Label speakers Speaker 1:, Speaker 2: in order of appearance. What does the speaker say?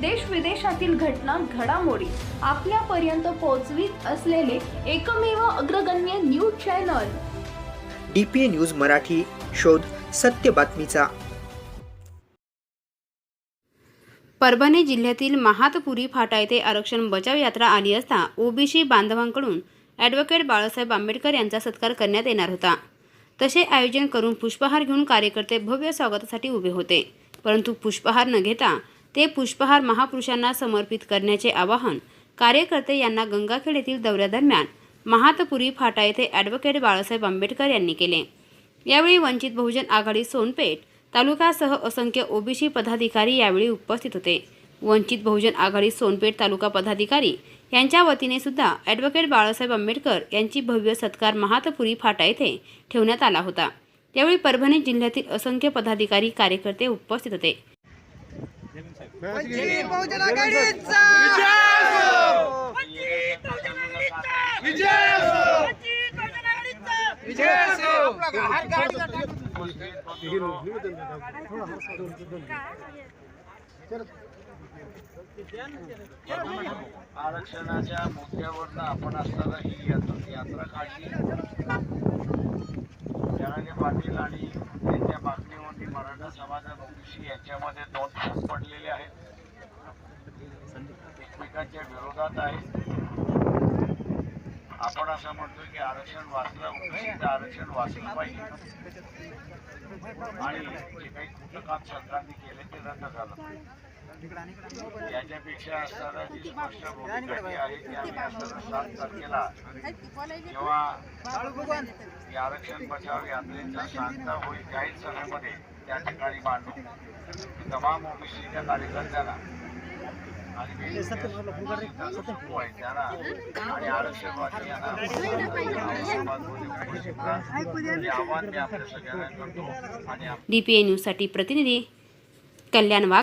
Speaker 1: देश विदेशातील घटना घडामोडी आपल्यापर्यंत पोहोचवीत असलेले एकमेव अग्रगण्य news channel.
Speaker 2: D P A news Marathi शोध सत्य बातमीचा.
Speaker 3: परभणी जिल्ह्यातील महातपुरी फाटा येथे आरक्षण बचाव यात्रा आली असता ओबीसी बांधवांकडून ॲडव्होकेट बाळासाहेब आंबेडकर यांचा सत्कार करण्यात येणार होता. तसे आयोजन करून पुष्पहार घेऊन कार्यकर्ते भव्य स्वागतासाठी उभे होते. परंतु पुष्पहार न घेता ते पुष्पहार महापुरुषांना समर्पित करण्याचे आवाहन कार्यकर्ते यांना गंगाखेड येथील दौऱ्यादरम्यान महातपुरी फाटा येथे ॲडव्होकेट बाळासाहेब आंबेडकर यांनी केले. यावेळी वंचित बहुजन आघाडी सोनपेठ तालुकासह असंख्य ओबीसी पदाधिकारी यावेळी उपस्थित होते. वंचित बहुजन आघाडी सोनपेठ तालुका पदाधिकारी यांच्या वतीने सुद्धा ॲडव्होकेट बाळासाहेब आंबेडकर यांची भव्य सत्कार महातपुरी फाटा येथे ठेवण्यात आला होता. यावेळी परभणी जिल्ह्यातील असंख्य पदाधिकारी कार्यकर्ते उपस्थित होते.
Speaker 4: बहुजन आघाडीचा
Speaker 5: आरक्षणाच्या मुद्द्यावरनं आपण असताना ही यात्रा यात्रा काढली जनाने पाटील आणि त्यांच्या मागणीवरती समाजात ओबीसी यांच्यामध्ये दोन फूट पडलेले आहेत. एकमेकांच्या विरोधात आहेत आपण असं म्हणतो की आरक्षण वाचलं ओबीसीचं आरक्षण वाचलं पाहिजे. आणि जे काही कुटकाम सरकारने केले ते रद्द झालं. याच्यापेक्षा असताना जी स्पष्ट भूमिका आहे ती आम्ही असताना सात तारखेला जेव्हा आरक्षण बचाव यात्रेचा सांगता होईल काही सभेमध्ये त्या ठिकाणी मांडू. तमाम ओबीसीच्या कार्यकर्त्यांना आणि वेगवेगळ्या समूह आहेत त्यांना आणि आरक्षणवादी यांना समाजमध्ये उपस्थित राहा. हे आव्हान मी आपल्या सगळ्यांना करतो. आणि
Speaker 3: डी न्यूजसाठी प्रतिनिधी कल्याण वाघ.